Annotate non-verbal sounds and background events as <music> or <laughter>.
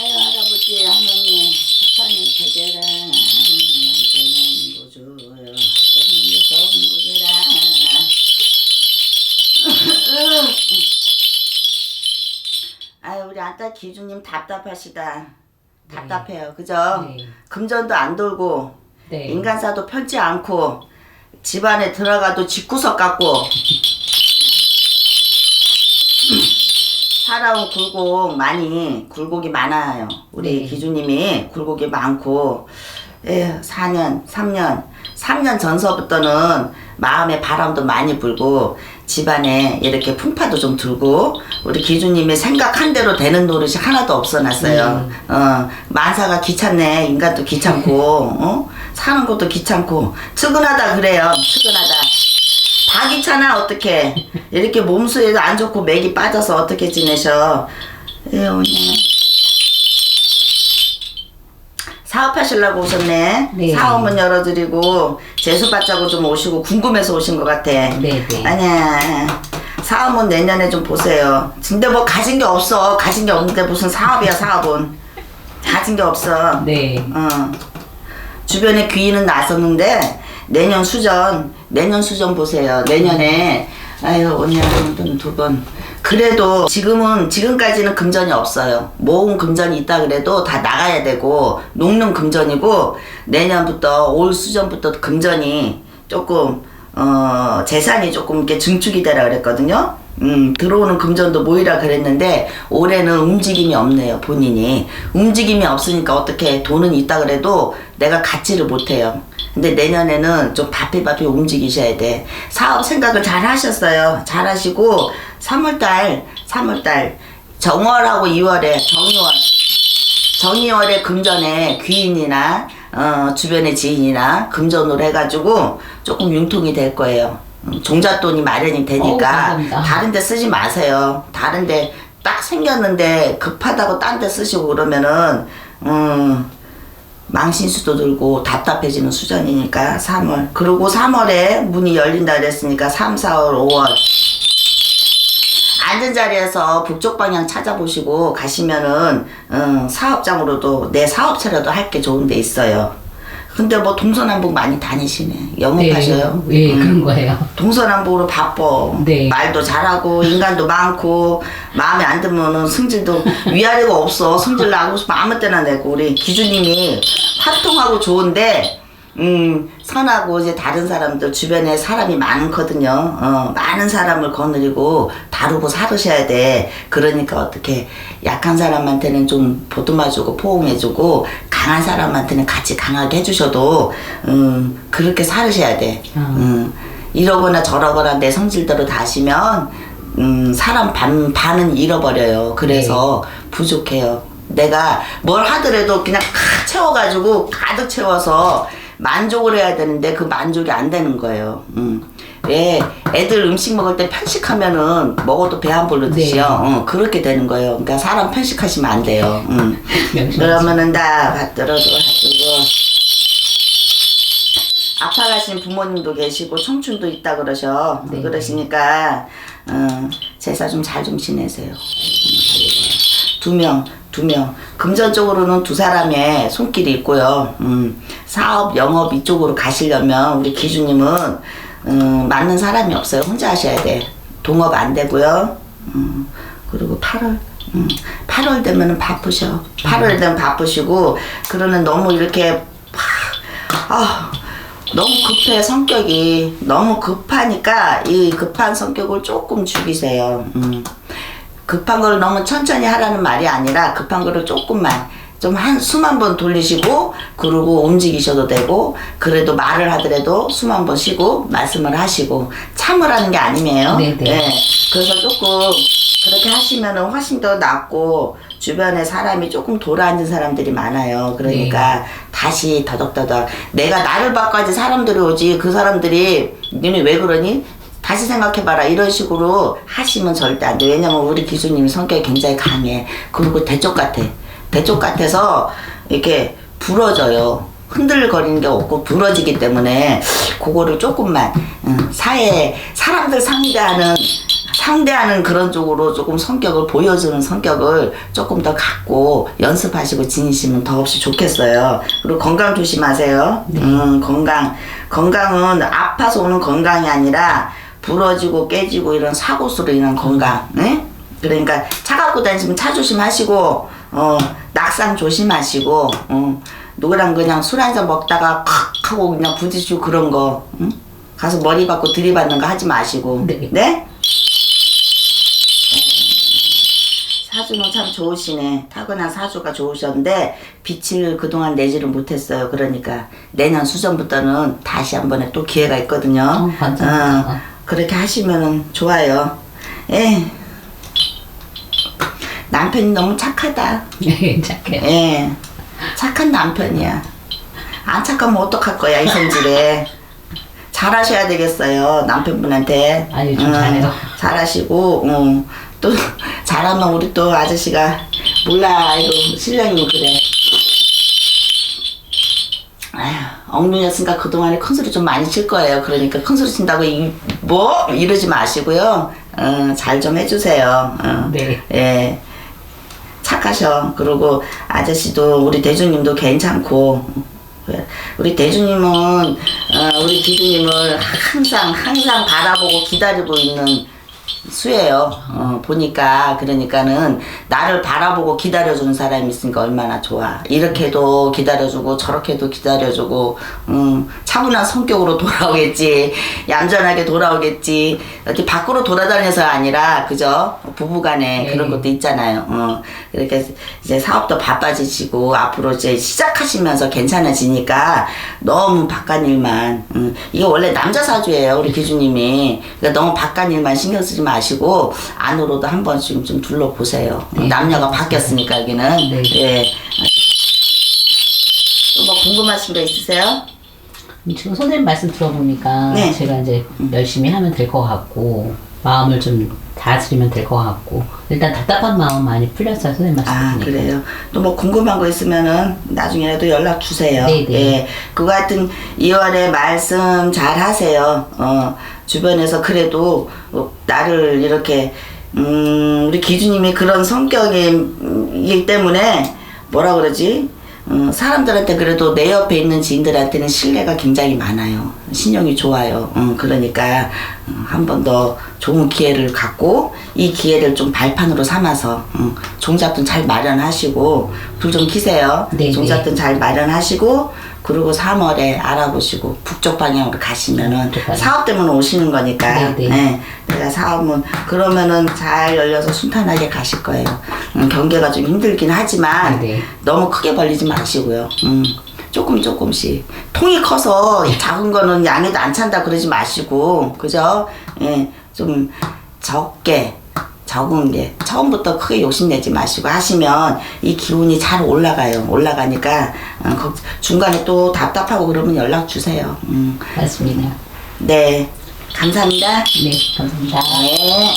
아버지 하나님 사탄님 되게라 저놈도 줘요 저놈도 정국이라 아유 우리 아따 기주님 답답하시다 답답해요 그죠? 네. 금전도 안 돌고 네. 인간사도 편치 않고 집안에 들어가도 집구석 같고 살아온 굴곡 많이 굴곡이 많아요 우리 네. 기주님이 굴곡이 많고 에 4년 3년 3년 전서부터는 마음에 바람도 많이 불고 집안에 이렇게 풍파도 좀 들고 우리 기주님이 생각한 대로 되는 노릇이 하나도 없어놨어요. 어 만사가 귀찮네 인간도 귀찮고 어? 사는 것도 귀찮고 측은하다 그래요. 측은하다. 다 귀찮아 어떻게 이렇게 몸수에도 안 좋고 맥이 빠져서 어떻게 지내셔? 에 언니 사업하시려고 오셨네. 네. 사업문 열어드리고 재수받자고 좀 오시고 궁금해서 오신 것 같아. 네, 네. 아니야. 사업은 내년에 좀 보세요. 근데 뭐 가진 게 없어. 가진 게 없는데 무슨 사업이야 사업은. 가진 게 없어. 네. 어. 주변에 귀인은 나섰는데 내년 수전 내년 수전 보세요. 내년에 아유 언니 한번두 번. 그래도 지금은 지금까지는 금전이 없어요. 모은 금전이 있다 그래도 다 나가야 되고 녹는 금전이고 내년부터 올 수전부터 금전이 조금 어 재산이 조금 이렇게 증축이 되라 그랬거든요. 음, 들어오는 금전도 모이라 그랬는데 올해는 움직임이 없네요 본인이 움직임이 없으니까 어떻게 돈은 있다 그래도 내가 갖지를 못해요 근데 내년에는 좀 바삐 바삐 움직이셔야 돼 사업 생각을 잘 하셨어요 잘 하시고 3월달 3월달 정월하고 2월에 정월 정이월에 금전에 귀인이나 어, 주변의 지인이나 금전으로 해가지고 조금 융통이 될 거예요. 음, 종잣돈이 마련이 어우, 되니까 감사합니다. 다른데 쓰지 마세요. 다른데 딱 생겼는데 급하다고 딴 데 쓰시고 그러면은 음, 망신수도 들고 답답해지는 수전이니까 3월. 그리고 3월에 문이 열린다 그랬으니까 3, 4월, 5월 앉은 자리에서 북쪽 방향 찾아보시고 가시면은 음, 사업장으로도 내 사업체라도 할 게 좋은 데 있어요. 근데 뭐 동서남북 많이 다니시네. 영업하셔요. 네, 음. 그런 거예요. 동서남북으로 바빠. 네. 말도 잘하고 인간도 많고 마음에 안 들면은 승질도 위아래가 없어. 승질 나고 싶으면 아무 때나 내고 우리 기주님이 활동하고 좋은데 음 선하고 이제 다른 사람들 주변에 사람이 많거든요. 어 많은 사람을 거느리고 다루고 살으셔야 돼. 그러니까 어떻게 약한 사람한테는 좀 보듬어주고 포옹해주고 강한 사람한테는 같이 강하게 해주셔도 음 그렇게 살으셔야 돼. 아. 음 이러거나 저러거나 내 성질대로 다 하시면 음 사람 반 반은 잃어버려요. 그래서 부족해요. 내가 뭘 하더라도 그냥 칵 채워가지고 가득 채워서 만족을 해야 되는데 그 만족이 안 되는 거예요. 음. 왜 애들 음식 먹을 때 편식하면은 먹어도 배안 부르듯이요. 네. 어, 그렇게 되는 거예요. 그러니까 사람 편식하시면 안 돼요. 음. <laughs> 그러면은 다 받들어줘 가지고 아파가신 부모님도 계시고 청춘도 있다 그러셔. 네. 그러시니까 어, 제사 좀 잘좀 지내세요. 두 명, 두 명. 금전적으로는 두 사람의 손길이 있고요. 음, 사업, 영업 이쪽으로 가시려면 우리 기주님은 음, 맞는 사람이 없어요. 혼자 하셔야 돼. 동업 안 되고요. 음, 그리고 8월. 음, 8월 되면은 바쁘셔. 8월 되면 바쁘시고, 그러는 너무 이렇게, 막, 아, 너무 급해, 성격이. 너무 급하니까, 이 급한 성격을 조금 죽이세요. 음. 급한 걸 너무 천천히 하라는 말이 아니라 급한 거를 조금만 좀 한 수만 번 돌리시고 그러고 움직이셔도 되고 그래도 말을 하더라도 수만 번 쉬고 말씀을 하시고 참으라는 게 아니에요. 네네. 그래서 조금 그렇게 하시면은 훨씬 더 낫고 주변에 사람이 조금 돌아앉은 사람들이 많아요. 그러니까 다시 더덕더덕 내가 나를 봐까지 사람들이 오지 그 사람들이 너네 왜 그러니? 다시 생각해봐라 이런 식으로 하시면 절대 안 돼. 왜냐면 우리 기수님이 성격이 굉장히 강해. 그리고 대쪽 같아. 대쪽 같아서 이렇게 부러져요. 흔들거리는 게 없고 부러지기 때문에 그거를 조금만 음, 사회 사람들 상대하는 상대하는 그런 쪽으로 조금 성격을 보여주는 성격을 조금 더 갖고 연습하시고 지니시면 더없이 좋겠어요. 그리고 건강 조심하세요. 음, 건강. 건강은 아파서 오는 건강이 아니라 부러지고 깨지고 이런 사고수로 인한 건강. 네? 그러니까 차 갖고 다니시면 차 조심하시고, 어, 낙상 조심하시고, 어, 누구랑 그냥 술 한 잔 먹다가 칵 하고 그냥 부딪히고 그런 거, 응? 가서 머리 받고 들이받는 거 하지 마시고. 네. 네? 사주는 참 좋으시네. 타고난 사주가 좋으셨는데 빛을 그동안 내지를 못했어요. 그러니까 내년 수전부터는 다시 한 번에 또 기회가 있거든요. 어. 어, 그렇게 하시면 좋아요. 예. 남편이 너무 착하다. 네, 착해요. 예. 착한 남편이야. 안 착하면 어떡할 거야, 이 성질에. 잘하셔야 되겠어요, 남편분한테. 아니, 좀 응, 잘해요. 잘하시고, 응. 또, 잘하면 우리 또 아저씨가, 몰라, 이거, 신령이면 그래. 엉뚱이었으니까 그동안에 큰 소리 좀 많이 칠 거예요. 그러니까 큰 소리 친다고, 이, 뭐? 이러지 마시고요. 어, 잘 좀 해주세요. 어. 네. 예. 착하셔. 그리고 아저씨도 우리 대주님도 괜찮고 우리 대주님은 어, 우리 기주님을 항상 항상 바라보고 기다리고 있는 수예요. 어, 보니까 그러니까는 나를 바라보고 기다려주는 사람이 있으니까 얼마나 좋아. 이렇게도 기다려주고 저렇게도 기다려주고 음, 차분한 성격으로 돌아오겠지. 얌전하게 돌아오겠지. 어디 밖으로 돌아다녀서가 아니라 그죠? 부부간에 네. 그런 것도 있잖아요. 어, 이렇게 이제 사업도 바빠지시고 앞으로 이제 시작하시면서 괜찮아지니까 너무 바깥 일만 음, 이게 원래 남자 사주예요 우리 기주님이 그러니까 너무 바깥 일만 신경 쓰지 마시고 안으로도 한 번씩 좀 둘러보세요. 네. 남녀가 바뀌었으니까 여기는 네. 예. 또뭐 궁금하신 거 있으세요? 지금 선생님 말씀 들어보니까 네. 제가 이제 열심히 하면 될 것 같고 마음을 좀 다스리면 될 것 같고 일단 답답한 마음 많이 풀렸어요 선생님 말씀 아 들으니까. 그래요. 또 뭐 궁금한 거 있으면은 나중에라도 연락 주세요. 네네. 예, 그거 하여튼 2월에 말씀 잘 하세요. 어 주변에서 그래도 어, 나를 이렇게 음 우리 기주님이 그런 성격이기 때문에 뭐라 그러지? 어, 사람들한테 그래도 내 옆에 있는 지인들한테는 신뢰가 굉장히 많아요. 신용이 좋아요. 어, 그러니까 한번 더 좋은 기회를 갖고 이 기회를 좀 발판으로 삼아서 음, 종잣돈 잘 마련하시고 불 좀 키세요. 네, 종잣돈 잘 마련하시고 그리고 3월에 알아보시고 북쪽 방향으로 가시면은. 사업 때문에 오시는 거니까 네, 네. 네, 내가 사업은 그러면은 잘 열려서 순탄하게 가실 거예요. 음, 경계가 좀 힘들긴 하지만 네, 네. 너무 크게 벌리지 마시고요. 음, 조금 조금씩 통이 커서 작은 거는 양에도 안 찬다 그러지 마시고 그죠? 예, 좀 적게 적은 게 처음부터 크게 욕심내지 마시고 하시면 이 기운이 잘 올라가요. 올라가니까 어, 걱- 중간에 또 답답하고 그러면 연락 주세요. 음, 맞습니다. 네, 감사합니다. 네 감사합니다. 네.